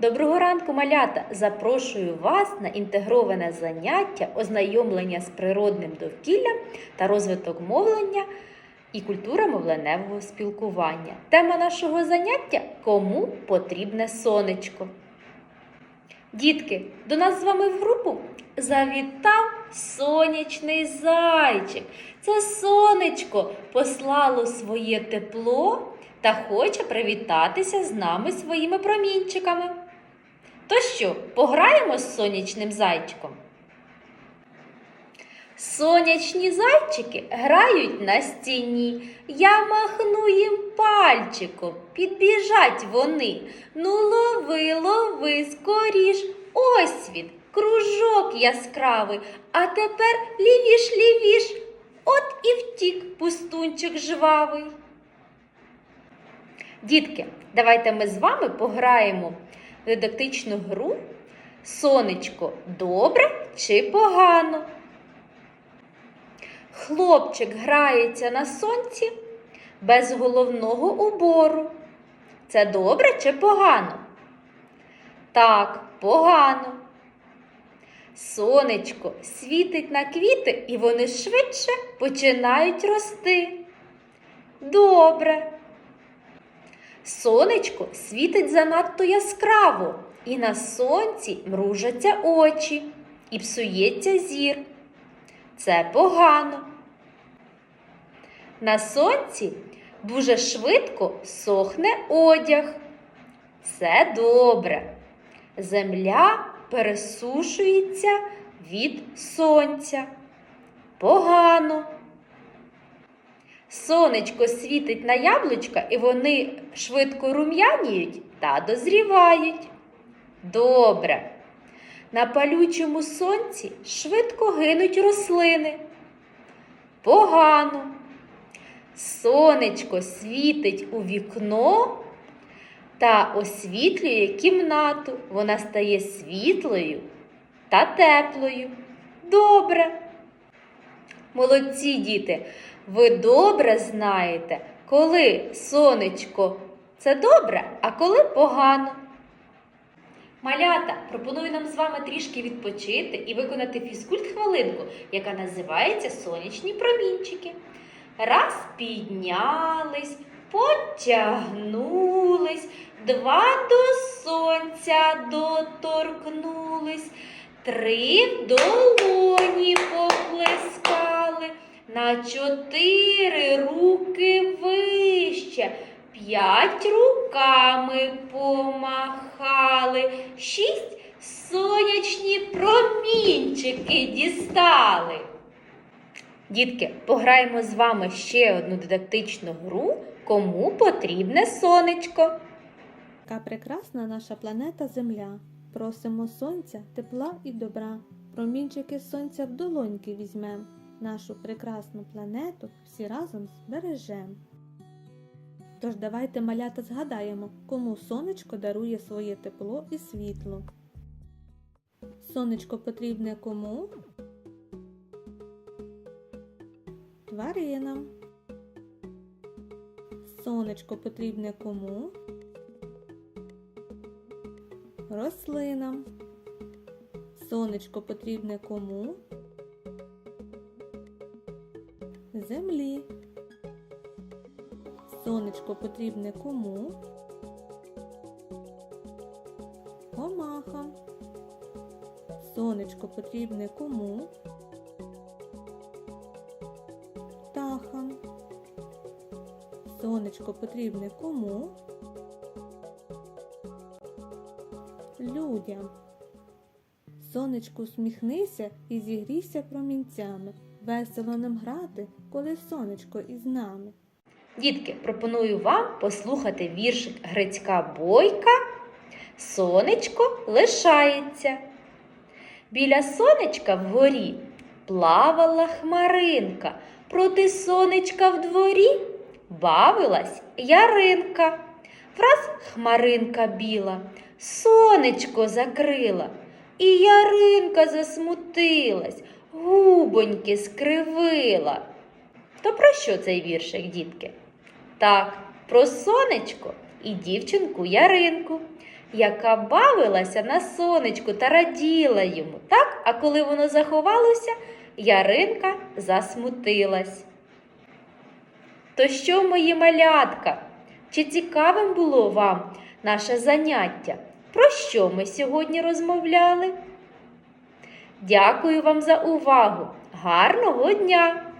Доброго ранку, малята! Запрошую вас на інтегроване заняття ознайомлення з природним довкіллям та розвиток мовлення і культура мовленевого спілкування. Тема нашого заняття кому потрібне сонечко. Дітки, до нас з вами в групу завітав сонячний зайчик. Це сонечко послало своє тепло та хоче привітатися з нами своїми промінчиками. То що, пограємо з сонячним зайчиком? Сонячні зайчики грають на стіні. Я махну їм пальчиком. Підбіжать вони. Ну лови, лови скоріш. Ось він, кружок яскравий. А тепер лівіш, лівіш. От і втік пустунчик жвавий. Дітки, давайте ми з вами пограємо дидактичну гру Сонечко добре чи погано? Хлопчик грається на сонці без головного убору. Це добре чи погано? Так, погано. Сонечко світить на квіти, і вони швидше починають рости. Добре. Сонечко світить занадто яскраво, і на сонці мружаться очі, і псується зір. Це погано. На сонці дуже швидко сохне одяг. Це добре. Земля пересушується від сонця. Погано. Сонечко світить на яблучка, і вони швидко рум'яніють та дозрівають. Добре. На палючому сонці швидко гинуть рослини. Погано. Сонечко світить у вікно та освітлює кімнату. Вона стає світлою та теплою. Добре. Молодці діти, ви добре знаєте, коли сонечко це добре, а коли погано. Малята, пропоную нам з вами трішки відпочити і виконати фізкульт-хвилинку, яка називається Сонячні промінчики. Раз піднялись, потягнулись, два до сонця доторкнулись, три в долоні на чотири руки вище. П'ять руками помахали, шість сонячні промінчики дістали. Дітки, пограємо з вами ще одну дидактичну гру, кому потрібне сонечко. Яка прекрасна наша планета Земля. Просимо сонця, тепла і добра. Промінчики сонця в долоньки візьмем. Нашу прекрасну планету всі разом збережем. Тож давайте малята згадаємо, кому сонечко дарує своє тепло і світло. Сонечко потрібне кому? Тваринам. Сонечко потрібне кому? Рослинам. Сонечко потрібне кому? Землі. Сонечко потрібне кому? Комахам. Сонечко потрібне кому? Птахам. Сонечко потрібне кому? Людям. Сонечку усміхнися і зігрійся промінцями. Весело нам грати, коли сонечко із нами. Дітки, пропоную вам послухати віршик Грицька Бойка. Сонечко лишається. Біля сонечка вгорі плавала хмаринка. Проти сонечка в дворі бавилась яринка. Враз хмаринка біла, сонечко закрила, і яринка засмутилась, губоньки скривила. То про що цей віршик, дітки? Так, про сонечко і дівчинку Яринку. яка бавилася на сонечку та раділа йому. Так, а коли воно заховалося, Яринка засмутилась. То що, мої малятка? Чи цікавим було вам наше заняття? Про що ми сьогодні розмовляли? Дякую вам за увагу! Гарного дня!